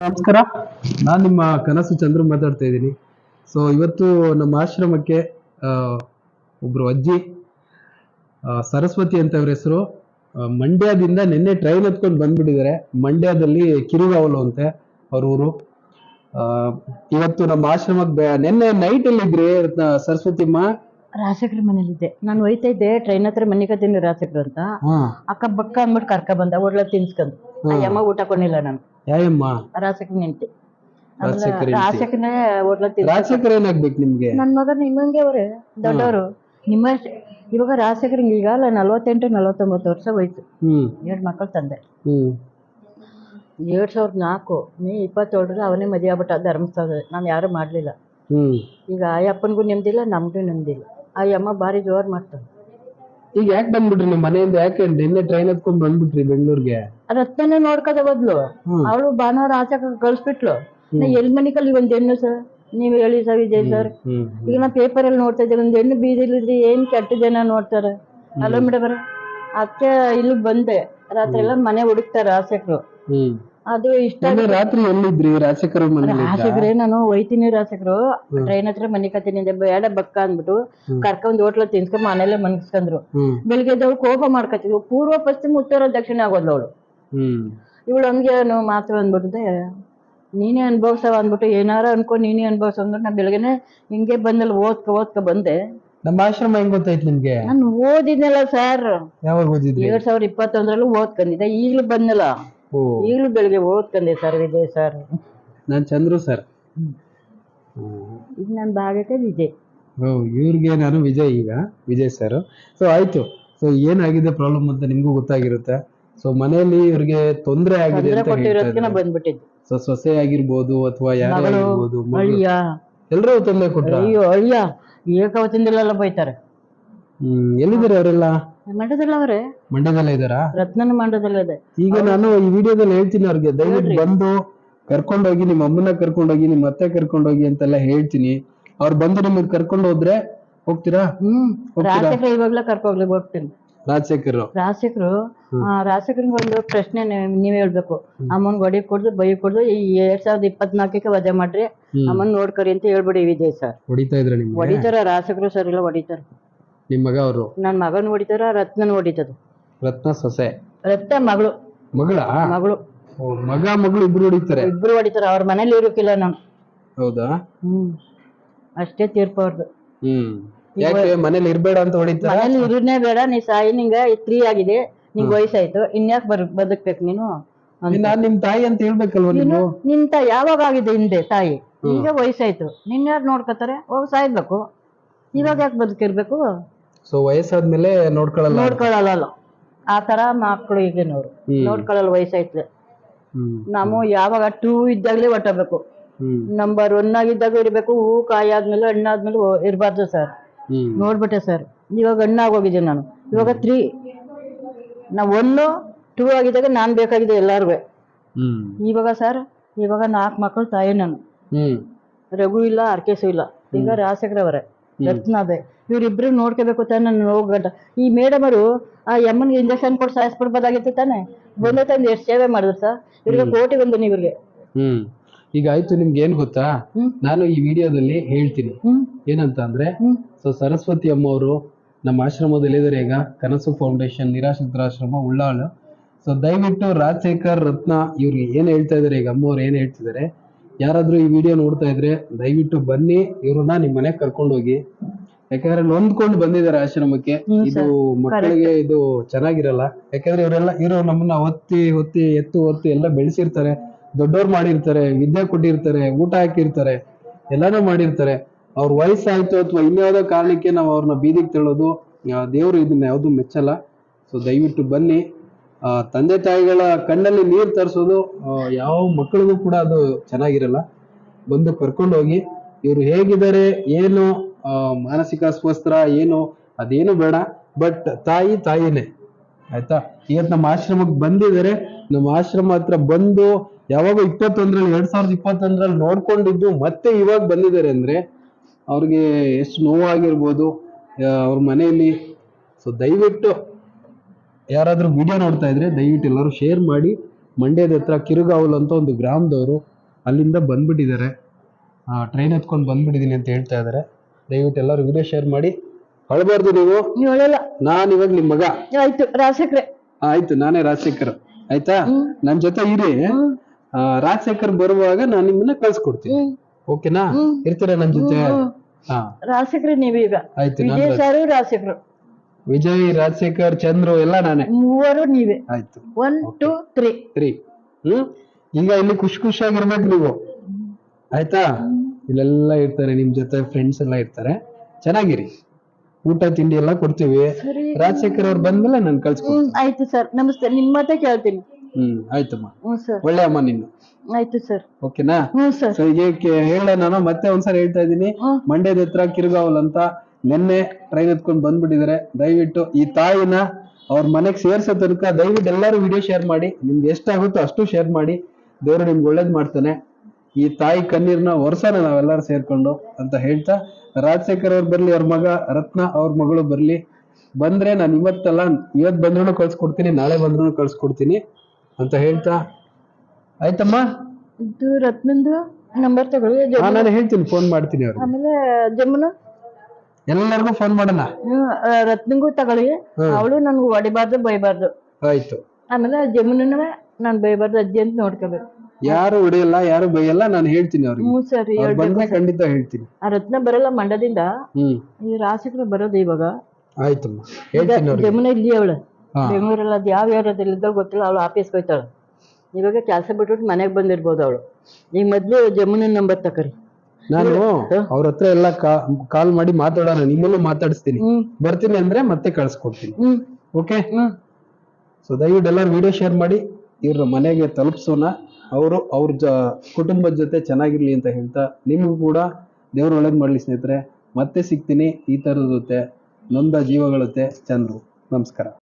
ನಮಸ್ಕಾರ. ನಾನು ನಿಮ್ಮ ಕನಸು ಚಂದ್ರು ಮಾತಾಡ್ತಾ ಇದ್ದೀನಿ. ಸೊ ಇವತ್ತು ನಮ್ಮ ಆಶ್ರಮಕ್ಕೆ ಆ, ಒಬ್ರು ಅಜ್ಜಿ ಸರಸ್ವತಿ ಅಂತ ಅವ್ರ ಹೆಸರು ಮಂಡ್ಯದಿಂದ ನಿನ್ನೆ ಟ್ರೈನ್ ಹತ್ಕೊಂಡು ಬಂದ್ಬಿಟ್ಟಿದ್ದಾರೆ. ಮಂಡ್ಯದಲ್ಲಿ ಕಿರುಗಾವಲು ಅಂತೆ ಅವ್ರ ಊರು. ಆ, ಇವತ್ತು ನಮ್ಮ ಆಶ್ರಮಕ್ಕೆ ಬೆ- ನಿನ್ನೆ ನೈಟ್ ಅಲ್ಲಿ ಇದ್ರಿ ಸರಸ್ವತಿ ಅಮ್ಮ? ರಾಜಶೇಖರ ಮನೇಲಿದ್ದೆ ನಾನು ಒಯ್ತಾ ಇದ್ದೆ ಟ್ರೈನ್ ಹತ್ರ ಮನಿಕತ್ತೀನಿ ರಾಜಕೀಯ ಅಂತ. ಹಾ. ಅಕ್ಕ ಬಕ್ಕ ಅಂದ್ಬಿಟ್ಟು ಕರ್ಕ ಬಂದ ಒಡ್ಲ ತಿನ್ಸ್ಕೊಂಡು ಆ ಯಮ್ಮ ಊಟ ಕೊಡ್ಲಿಲ್ಲ ನಾನು. ಯಾಯಮ್ಮ? ರಾಜಶೇಖರ್ ನಿಂತೆ ರಾಜಶೇಖರ್ ಹೆಂಡ್ತಿ. ರಾಜಶೇಖರನೇ ಒಡ್ಲ ತಿನ್ಸ್ ರಾಜಶೇಖರ್ ಏನಾಗ್ಬೇಕು ನಿಮ್ಗೆ? ನನ್ ಮಗ ನಿಮ್ಮಂಗೆ ಅವ್ರೆ ದೊಡ್ಡವರು. ನಿಮ್ಮ ಇವಾಗ ರಾಜಶೇಖರ್ ಈಗ ಅಲ್ಲ ನಲ್ವತ್ತೆಂಟು ನಲ್ವತ್ತೊಂಬತ್ತು ವರ್ಷ ಹೋಯ್ತು. ಎರಡ್ ಎರಡು ಮಕ್ಕಳು ತಂದೆ. ಹ್ಮ್. ಎರಡ್ ಸಾವಿರದ ನಾಲ್ಕು ಮೇ ಇಪ್ಪತ್ತೇಳರಲ್ಲಿ ಅವನೇ ಮದುವೆ ಆಗ್ಬಿಟ್ಟ ಧರ್ಮಸ್ಥಳ ನಾನು ಯಾರು ಮಾಡ್ಲಿಲ್ಲ. ಹ್ಮ್. ಈಗ ಆ ಅಪ್ಪನಿಗೂ ನೆಮ್ಮದಿಲ್ಲ ನಮಗೂ ನೆಮ್ಮದಿಲ್ಲ ಆ ಯಮ್ಮ ಭಾರಿ ಜೋರ್ ಮಾಡ್ತಾನೆ ಈಗ ಯಾಕೆ ಬಂದ್ಬಿಟ್ರಿ ನಿಮ್ ಮನೆಯಿಂದ? ಯಾಕೆ ನಿನ್ನೆ ಟ್ರೈನ್ ಹತ್ಕೊಂಡ್ ಬಂದ್ಬಿಟ್ರಿ ಬೆಂಗಳೂರಿಗೆ? ರತ್ನನೆ ನೋಡ್ಕದ ಬದ್ಲು. ಅವಳು ಭಾನುವಾರ ಆಚೆ ಕಳ್ಸ್ಬಿಟ್ಲು. ನಾ ಮನಿ ಮನೆ ಕಲ್ಲಿ ಒಂದ್ ಹೆಣ್ಣು ಸರ್? ನೀವ್ ಹೇಳಿ ಸರ್ ವಿಜಯ್ ಸರ್. ಈಗ ನಾ ಪೇಪರ್ ಅಲ್ಲಿ ನೋಡ್ತಾ ಇದ್ದೆ ಒಂದ್ ಹೆಣ್ಣು ಬೀದಿಲಿದ್ರೆ ಏನ್ ಕೆಟ್ಟ ಜನ ನೋಡ್ತಾರೆ? ಅಲ್ಲ ಮೇಡಮ್ ಅದಕ್ಕೆ ಇಲ್ಲಿ ಬಂದೆ. ರಾತ್ರಿ ಎಲ್ಲ ಮನೆ ಹುಡುಕ್ತಾರೆ ಹ್ಮ್. ಅದು ಇಷ್ಟ ನಿನ್ನೆ ರಾತ್ರಿ ಎಲ್ಲಿದ್ರಿ? ರಾಜಶೇಖರ ಮನೇಲಿ ನಾನು ಒಯ್ತೀನಿ ರಾಸಕರು ಟ್ರೈನ್ ಹತ್ರ ಮನೆ ಕತ್ತೀನಿ ಬೇಡ ಬಕ್ಕ ಅಂದ್ಬಿಟ್ಟು ಕರ್ಕೊಂಡ್ ಹೋಟ್ಲ ತಿನ್ಸ್ಕೊಂಡ್ ಮನೇಲೆ ಮನ್ಸ್ಕೊಂಡ್ರು ಹ್ಮ್. ಬೆಳಿಗ್ಗೆ ಎದ್ದು ಕೋಪ ಮಾಡ್ಕೊತಿದ್ವು ಪೂರ್ವ ಪಶ್ಚಿಮ ಉತ್ತರ ದಕ್ಷಿಣ ಆಗೋದ್ಲು ಅವಳು. ಹ್ಮ್. ಇವಳು ಹಂಗೆ ಮಾತು ಅಂದ್ಬಿಟ್ಟಿದೆ ನೀನೇ ಅನ್ಭವ್ಸವ ಅಂದ್ಬಿಟ್ಟು ಏನಾರ ಅನ್ಕೊ ನೀನೇ ಅನ್ಭವ್ಸ ಅಂದ್ಬಿಟ್ಟು ನಾ ಬೆಳಗ್ಗೆನೆ ಹಿಂಗೆ ಬಂದಲ್ಲಿ ಓದ್ಕ ಓದ್ಕ ಬಂದೆ. ನಮ್ಮ ಆಶ್ರಮ ಹೆಂಗ್ ಗೊತ್ತಾಯ್ತು ನಿಮ್ಗೆ? ನಾನು ಓದಿದ್ನಲ್ಲ ಸರ್ ಯಾವಾಗ ಓದಿದ್ರಿ? ಎರಡ್ ಸಾವಿರದ ಇಪ್ಪತ್ತೊಂದ್ರಲ್ಲೂ ಓದ್ಕೊಂಡಿದ್ದೆ ಈಗಲೂ ಬಂದಲ್ಲ. ಈಗಲೂ ಬೆಳಿಗ್ಗೆ ಓದ್ಕಂದೆ ಸರ್ ವಿಜಯ್ ಸರ್ ನಾನು ಚಂದ್ರು ಸರ್ ಈಗ ನನ್ನ ಭಾಗಕ್ಕೆ ವಿಜಯ್. ಓ ಇವ್ರಿಗೆ ನಾನು ವಿಜಯ್ ಈಗ ವಿಜಯ್ ಸರ್ ಸೊ ಆಯ್ತು. ಸೊ ಏನಾಗಿದೆ ಪ್ರಾಬ್ಲಮ್ ಅಂತ ನಿಮ್ಗೂ ಗೊತ್ತಾಗಿರುತ್ತೆ. ಸೊ ಮನೆಯಲ್ಲಿ ಇವ್ರಿಗೆ ತೊಂದರೆ ಆಗಿದೆ ಅಂತ ಕೊಟ್ಟಿರೋದಕ್ಕೆ ನಾ ಬಂದ್ಬಿಟ್ಟಿದ್ದು. ಸೊ ಸೊಸೆ ಆಗಿರ್ಬೋದು ಅಥವಾ ಯಾರು ಮಗಳು ಆಗಿರ್ಬೋದು ಅಳಿಯ. ತೊಂದರೆ ಕೊಟ್ರ? ಅಯ್ಯೋ ಅಳಿಯ. ಏಕವಚನದಲ್ಲೆಲ್ಲ ಬೈತಾರೆ. ಹ್ಮ್ ಎಲ್ಲಿದ್ದಾರೆ ಅವರೆಲ್ಲ? ಮಂಡ್ಯದಲ್ಲ ಅವರೇ ಮಂಡ್ಯದಲ್ಲೇ ಇದ್ದಾರಾ? ರತ್ನನ ಮಂಡ್ಯದಲ್ಲಿದೆ ಈಗ ನಾನು ಈ ವಿಡಿಯೋದಲ್ಲಿ ಹೇಳ್ತೀನಿ ಅವ್ರಿಗೆ ದಯವಿಟ್ಟು ಬಂದು ಕರ್ಕೊಂಡೋಗಿ ನಿಮ್ಮ ಅಮ್ಮನ ಕರ್ಕೊಂಡೋಗಿ ನಿಮ್ಮ ಅತ್ತೆ ಕರ್ಕೊಂಡೋಗಿ ಅಂತೆಲ್ಲ ಹೇಳ್ತೀನಿ. ಅವ್ರು ಬಂದು ನಿಮಗೆ ಕರ್ಕೊಂಡು ಹೋದ್ರೆ ಹೋಗ್ತೀರಾ? ಹ್ಮ್. ರಾಜಶೇಖರ ಇವಾಗ್ಲೇ ಕರ್ಕೋಗ್ಲಿ ಹೋಗ್ತೀನಿ. ರಾಜಶೇಖರ್ ರಾಜಶೇಖರು ರಾಜಶೇಖರ್ಗೆ ಒಂದು ಪ್ರಶ್ನೆ ನೀವ್- ನೀವ್ ಹೇಳ್ಬೇಕು. ಅಮ್ಮನ್ ಹೊಡಿ ಕೊಡ್ದು ಬೈ ಕೊಡ್ದು ಈ ಎರಡ್ ಸಾವಿರದ ಇಪ್ಪತ್ನಾಲ್ಕಕ್ಕೆ ವಜಾ ಮಾಡ್ರಿ. ಅಮ್ಮನ್ ನೋಡ್ಕರಿ ಅಂತ ಹೇಳ್ಬಿಡಿ ವಿಜಯ್ ಸರ್. ಹೊಡಿತಾ ಇದ್ರ ನಿಮ್ಗೆ? ಹೊಡಿತಾರ ರಾಜಶೇಖರು ಸರ್ ಇಲ್ಲ ಹೊಡಿತಾರ. ನಿಮ್ ಮಗ ಅವರು? ನನ್ನ ಮಗನ್ ಹೊಡಿತಾರ ರತ್ನನ ಹೊಡಿತದ. ರತ್ನ ಸೊಸೆ. ರತ್ನ ಮಗಳು. ಮಗಳ? ಮಗಳು. ಮಗ ಮಗಳು ಇಬ್ರು ಹೊಡಿತಾರೆ? ಇಬ್ರು ಹೊಡಿತಾರ ಅವ್ರ ಮನೇಲಿ ಇರೋಕಿಲ್ಲ ನಾನು. ಹೌದಾ? ಹ್ಮ್. ಅಷ್ಟೇ ತೀರ್ಪು ಅವ್ರದ್ದು ಹ್ಮ್. ಯಾಕೆ ಮನೇಲಿ ಇರ್ಬೇಡ ಅಂತ ಹೊಡಿತಾರೆ? ಮನೇಲಿ ಇರೋದ್ನೇ ಬೇಡ ನೀ ಸಾಯಿ ನಿಂಗ ತ್ರೀ ಆಗಿದೆ ನಿಂಗ್ ವಯಸ್ಸಾಯ್ತು ಇನ್ಯಾಕ್ ಬರ್ ಬದುಕ್ಬೇಕು ನೀನು. ನಾನ್ ನಿಮ್ ತಾಯಿ ಅಂತ ಹೇಳ್ಬೇಕಲ್ವ ನೀನು ನೀವು ನಿಂತ ಯಾವಾಗ ಆಗಿದೆ ಹಿಂದೆ ತಾಯಿ? ಈಗ ವಯಸ್ಸಾಯ್ತು. ನಿನ್ ಯಾರು ನೋಡ್ಕೋತಾರೆ ಹೋಗಿ ಸಾಯ್ಬೇಕು. ಇವಾಗ ಯಾಕೆ ಬದುಕಿರ್ಬೇಕು? ಸೊ ವಯಸ್ಸಾದ್ಮೇಲೆ ನೋಡ್ಕೊಳಲ್ಲ ನೋಡ್ಕೊಳ್ಳಲ್ಲ ಆ ತರ ಮಕ್ಕಳು ಈಗ ಹ್ಮ್. ನೋಡ್ಕೊಳ್ಳಲ್ಲ ವಯಸ್ಸಾಯ್ತು ಹ್ಮ್. ನಾವು ಯಾವಾಗ ಟೂ ಇದ್ದಾಗಲೇ ಹೊಟ್ಟಬೇಕು ಹ್ಮ್. ನಂಬರ್ ಒನ್ ಆಗಿದ್ದಾಗ ಇರಬೇಕು ಹೂ ಕಾಯಿ ಆದ್ಮೇಲೆ ಹಣ್ಣಾದ್ಮೇಲೆ ಇರಬಾರ್ದು ಸರ್. ಹ್ಮ್. ನೋಡ್ಬಿಟ್ಟೆ ಸರ್. ಇವಾಗ ಹಣ್ಣಾಗೋಗಿದ್ದೀನಿ ನಾನು. ಇವಾಗ ತ್ರೀ ನಾ ಒನ್ನು ಟೂ ಆಗಿದ್ದಾಗ ನಾನು ಬೇಕಾಗಿದೆ ಎಲ್ಲಾರ್ಗು. ಹ್ಮ್. ಇವಾಗ ಸರ್ ಇವಾಗ ನಾಲ್ಕು ಮಕ್ಕಳು ತಾಯಿ ನಾನು. ಹ್ಮ್. ರಘು ಇಲ್ಲ ಅರ್ಕೇಸು ಇಲ್ಲ. ಈಗ ರಾಜಶೇಖರ ಅವರೇ. ರತ್ನ ಅದೇ. ಇವ್ರಿಬ್ರು ನೋಡ್ಕೋಬೇಕು ತಾನೆ ನಾನು ಹೋಗಂಟ ಈ ಮೇಡಮ್ ಅವರು ಆ ಯಮ್ಮನ್ಗೆ ಇಂಜೆಕ್ಷನ್ ಕೊಟ್ಟು ಸಾಯಿಸ್ಬಿಡ್ಬೋದಾಗಿತ್ತು ತಾನೆ. ಬಂದ ತಂದು ಎಷ್ಟು ಸೇವೆ ಮಾಡಿದ್ರು ಸರ್? ಇವ್ರಿಗೆ ಕೋಟಿ ಬಂದು ಇವ್ರಿಗೆ. ಹ್ಮ್. ಈಗ ಆಯ್ತು ನಿಮ್ಗೆ ಏನ್ ಗೊತ್ತಾ? ನಾನು ಈ ವಿಡಿಯೋದಲ್ಲಿ ಹೇಳ್ತೀನಿ. ಏನಂತ ಅಂದ್ರೆ ಸೊ ಸರಸ್ವತಿ ಅಮ್ಮ ಅವರು ನಮ್ಮ ಆಶ್ರಮದಲ್ಲಿ ಇದ್ದಾರೆ ಈಗ? ಕನಸು ಫೌಂಡೇಶನ್ ನಿರಾಶ್ರಿತರಾಶ್ರಮ ಉಳ್ಳಾಳು. ಸೊ ದಯವಿಟ್ಟು ರಾಜಶೇಖರ್ ರತ್ನ ಇವ್ರಿಗೆ ಏನ್ ಹೇಳ್ತಾ ಇದಾರೆ ಈಗ? ಅಮ್ಮವ್ರು ಏನ್ ಹೇಳ್ತಿದ್ದಾರೆ? ಯಾರಾದ್ರೂ ಈ ವಿಡಿಯೋ ನೋಡ್ತಾ ಇದ್ರೆ ದಯವಿಟ್ಟು ಬನ್ನಿ ಇವ್ರನ್ನ ನಿಮ್ ಮನೆಗೆ ಕರ್ಕೊಂಡು ಹೋಗಿ. ಯಾಕಂದ್ರೆ ನೊಂದ್ಕೊಂಡು ಬಂದಿದ್ದಾರೆ ಆಶ್ರಮಕ್ಕೆ. ಇದು ಮಕ್ಕಳಿಗೆ ಇದು ಚೆನ್ನಾಗಿರಲ್ಲ. ಯಾಕಂದ್ರೆ ಇವರೆಲ್ಲ ಇರೋ ನಮ್ಮನ್ನ ಒತ್ತಿ ಒತ್ತಿ ಎತ್ತು ಒತ್ತಿ ಎಲ್ಲ ಬೆಳೆಸಿರ್ತಾರೆ. ದೊಡ್ಡವ್ರು ಮಾಡಿರ್ತಾರೆ ವಿದ್ಯೆ ಕೊಟ್ಟಿರ್ತಾರೆ ಊಟ ಹಾಕಿರ್ತಾರೆ ಎಲ್ಲಾನು ಮಾಡಿರ್ತಾರೆ. ಅವ್ರ ವಯಸ್ಸಾಯ್ತು ಅಥವಾ ಇನ್ಯಾವುದೋ ಕಾರಣಕ್ಕೆ ನಾವು ಅವ್ರನ್ನ ಬೀದಿಗೆ ತಳ್ಳೋದು ದೇವ್ರು ಇದನ್ನ ಯಾವುದು ಮೆಚ್ಚಲ್ಲ. ಸೊ ದಯವಿಟ್ಟು ಬನ್ನಿ. ತಂದೆ ತಾಯಿಗಳ ಕಣ್ಣಲ್ಲಿ ನೀರು ತರಿಸೋದು ಯಾವ ಮಕ್ಕಳಿಗೂ ಕೂಡ ಅದು ಚೆನ್ನಾಗಿರಲ್ಲ. ಬಂದು ಕರ್ಕೊಂಡು ಹೋಗಿ, ಇವ್ರು ಹೇಗಿದ್ದಾರೆ, ಏನು ಮಾನಸಿಕ ಅಸ್ವಸ್ಥ ಏನು, ಅದೇನು ಬೇಡ. ಬಟ್ ತಾಯಿ ತಾಯಿನೇ, ಆಯ್ತಾ? ಇವತ್ತು ನಮ್ಮ ಆಶ್ರಮಕ್ಕೆ ಬಂದಿದ್ದಾರೆ. ನಮ್ಮ ಆಶ್ರಮ ಹತ್ರ ಬಂದು, ಯಾವಾಗ ಇಪ್ಪತ್ತೊಂದ್ರಲ್ಲಿ, ಎರಡ್ ಸಾವಿರದ ಇಪ್ಪತ್ತೊಂದ್ರಲ್ಲಿ ನೋಡ್ಕೊಂಡಿದ್ದು ಮತ್ತೆ ಇವಾಗ ಬಂದಿದ್ದಾರೆ ಅಂದ್ರೆ, ಅವ್ರಿಗೆ ಎಷ್ಟು ನೋವಾಗಿರ್ಬೋದು ಅವ್ರ ಮನೆಯಲ್ಲಿ. ಸೊ ದಯವಿಟ್ಟು ಯಾರಾದ್ರೂ ವಿಡಿಯೋ ನೋಡ್ತಾ ಇದ್ರೆ ದಯವಿಟ್ಟು ಎಲ್ಲರೂ ಶೇರ್ ಮಾಡಿ. ಮಂಡ್ಯದ ಹತ್ರ ಕಿರುಗಾವಲ್ ಅಂತ ಒಂದು ಗ್ರಾಮದವರು ಅಲ್ಲಿಂದ ಬಂದ್ಬಿಟ್ಟಿದ್ದಾರೆ. ಟ್ರೈನ್ ಹತ್ಕೊಂಡು ಬಂದ್ಬಿಟ್ಟಿದ್ದೀನಿ ಅಂತ ಹೇಳ್ತಾ ಇದ್ದಾರೆ. ದಯವಿಟ್ಟು ಎಲ್ಲರೂ ವಿಡಿಯೋ ಶೇರ್ ಮಾಡಿ. ಅಳಬಾರ್ದು ನೀವು. ನೀವು ಹೇಳಲ್ಲ ನಾನು ಇವಾಗ ನಿಮ್ಮ ಮಗ. ಆಯ್ತು ರಾಜಶೇಖರ. ಆಯ್ತು ನಾನೇ ರಾಜಶೇಖರ್. ಆಯ್ತಾ? ನನ್ ಜೊತೆ ಇರಿ. ಆ, ರಾಜಶೇಖರ್ ಬರುವಾಗ ನಾನು ನಿಮ್ಮನ್ನ ಕಳ್ಸ್ಕೊಡ್ತೀನಿ. ಓಕೆನಾ ಇರ್ತೀರಾ ನನ್ ಜೊತೆ? ಹಾ. ರಾಜಶೇಖರೆ ನೀವೀಗ. ಆಯ್ತು ನಾನು ವಿಜಯ್ ಸಾರು ರಾಜಶೇಖರು. ವಿಜಯ್ ರಾಜಶೇಖರ್ ಚಂದ್ರು ಎಲ್ಲ ನಾನೇ. ಮೂವರು ನೀವೇ. ಆಯ್ತು. One two three three hmm? ಈಗ ಇಲ್ಲಿ ಖುಷಿ ಖುಷಿಯಾಗಿರ್ಬೇಕು ನೀವು. ಆಯ್ತಾ? ಇಲ್ಲೆಲ್ಲ ಇರ್ತಾರೆ ನಿಮ್ ಜೊತೆ ಫ್ರೆಂಡ್ಸ್ ಎಲ್ಲ ಇರ್ತಾರೆ. ಚೆನ್ನಾಗಿರಿ. ಊಟ ತಿಂಡಿ ಎಲ್ಲ ಕೊಡ್ತೀವಿ. ಸರಿ. ರಾಜಶೇಖರ್ ಅವ್ರು ಬಂದ್ಮೇಲೆ ನಾನು ಕಳ್ಸ್ಕೊಡ್ತೀನಿ. ಹ್ಮ್ ಆಯ್ತು ಸರ್. ನಮಸ್ತೆ. ನಿಮ್ಮ ಮತ್ತೆ ಕೇಳ್ತೀನಿ. ಹ್ಮ್ ಆಯ್ತಮ್ಮ. ಹ್ಞೂ ಸರ್. ಒಳ್ಳೆ ಅಮ್ಮ ನೀನು. ಆಯ್ತು ಸರ್. ಓಕೆನಾ ಹ್ಞೂ ಸರ್. ಸೊ ಹೇಳ ನಾನು ಮತ್ತೆ ಒಂದ್ಸರಿ ಹೇಳ್ತಾ ಇದ್ದೀನಿ. ಹ್ಮ್. ಮಂಡ್ಯದ ಹತ್ರ ಕಿರುಗಾವಲ್ ಅಂತ. ನಿನ್ನೆ ಟ್ರೈನ್ ಎತ್ಕೊಂಡು ಬಂದ್ಬಿಟ್ಟಿದ್ದಾರೆ. ದಯವಿಟ್ಟು ಈ ತಾಯಿನ ಅವ್ರ ಮನೆಗೆ ಸೇರ್ಸೋ ತನಕ ದಯವಿಟ್ಟು ಎಲ್ಲರೂ ವಿಡಿಯೋ ಶೇರ್ ಮಾಡಿ. ನಿಮ್ಗೆ ಎಷ್ಟಾಗುತ್ತೋ ಅಷ್ಟು ಶೇರ್ ಮಾಡಿ. ದೇವರು ನಿಮ್ಗೆ ಒಳ್ಳೇದ್ ಮಾಡ್ತಾನೆ. ಈ ತಾಯಿ ಕಣ್ಣೀರ್ನ ಒರ್ಸೋಣ ನಾವೆಲ್ಲರೂ ಸೇರ್ಕೊಂಡು ಅಂತ ಹೇಳ್ತಾ ರಾಜಶೇಖರ್ ಅವ್ರು ಬರ್ಲಿ ಅವ್ರ ಮಗ ರತ್ನ ಅವ್ರ ಮಗಳು ಬರ್ಲಿ. ಬಂದ್ರೆ ನಾನು ಇವತ್ತಲ್ಲ ಇವತ್ ಬಂದ್ರೂ ಕಳ್ಸ್ಕೊಡ್ತೀನಿ ನಾಳೆ ಬಂದ್ರೂ ಕಳ್ಸ್ಕೊಡ್ತೀನಿ ಅಂತ ಹೇಳ್ತಾ. ಆಯ್ತಮ್ಮ? ಇದು ರತ್ನಂದು ನಂಬರ್ ತಗೊಳ್ಳಿ ನಾನು ಹೇಳ್ತೀನಿ ಫೋನ್ ಮಾಡ್ತೀನಿ ಅವ್ರು ಆಮೇಲೆ ಜಮ್ಮುನು ಎಲ್ಲರಿಗೂ ಫೋನ್ ಮಾಡೋಣ ರತ್ನಿಗೂ ತಗೊಳ್ಳಿ. ಅವಳು ನನ್ಗೆ ಹೊಡಿಬಾರ್ದು ಬೈಬಾರ್ದು. ಆಯ್ತು. ಆಮೇಲೆ ಜಮೀನು ನಾನು ಬೈಬಾರ್ದು ಅಜ್ಜಿ ಅಂತ ನೋಡ್ಕೋಬೇಕು. ಯಾರು ಹೊಡೆಯಲ್ಲ ಯಾರು ಬೈಯಲ್ಲ ನಾನು ಹೇಳ್ತೀನಿ ಅವ್ರಿಗೆ. ಹ್ಞೂ ಸರ್ ಅವ್ರು ಹೇಳ್ಬೇಕು ಬಂದ್ರೆ ಖಂಡಿತ ಹೇಳ್ತೀನಿ. ಆ ರತ್ನ ಬರಲ್ಲ ಮಂಡ್ಯದಿಂದ ಹ್ಮ್. ಈ ರಾಜಶೇಖರ ಬರೋದು ಇವಾಗ. ಆಯ್ತಮ್ಮ. ಹೇಳ್ತೀನಿ ಅವ್ರಿಗೆ. ಜಮುನ ಇಲ್ಲಿ ಅವಳು. ಹಾ. ಬೆಂಗಳೂರಲ್ಲಿ ಅದು ಯಾವ ಏರಿಯಾದಲ್ಲಿದ್ದ ಗೊತ್ತಿಲ್ಲ ಅವಳು ಆಫೀಸ್ ಹೋಯ್ತಾಳೆ. ಇವಾಗ ಕೆಲಸ ಬಿಟ್ಬಿಟ್ಟು ಮನೆಗೆ ಬಂದಿರ್ಬೋದು ಅವಳು. ಈಗ ಮೊದಲು ಜಮುನ ನಂಬರ್ ತಕರಿ. ನಾನು ಅವ್ರ ಹತ್ರ ಎಲ್ಲ ಕಾಲ್ ಮಾಡಿ ಮಾತಾಡೋಣ ನಿಮ್ಮಲ್ಲೂ ಮಾತಾಡಿಸ್ತೀನಿ. ಬರ್ತೀನಿ ಅಂದ್ರೆ ಮತ್ತೆ ಕಳ್ಸ್ಕೊಡ್ತೀನಿ. ಓಕೆ ಸೊ ದಯವಿಟ್ಟು ಎಲ್ಲ ವಿಡಿಯೋ ಶೇರ್ ಮಾಡಿ ಇವ್ರ ಮನೆಗೆ ತಲುಪಿಸೋಣ. ಅವರು ಅವ್ರ ಜ ಕುಟುಂಬದ ಜೊತೆ ಚೆನ್ನಾಗಿರ್ಲಿ ಅಂತ ಹೇಳ್ತಾ ನಿಮಗೂ ಕೂಡ ದೇವ್ರ ಒಳಗೆ ಮಾಡ್ಲಿ ಸ್ನೇಹಿತರೆ. ಮತ್ತೆ ಸಿಗ್ತೀನಿ ಈ ಥರದ ಜೊತೆ ನೊಂದ ಜೀವಗಳ ಜೊತೆ. ಚಂದ್ರು ನಮಸ್ಕಾರ.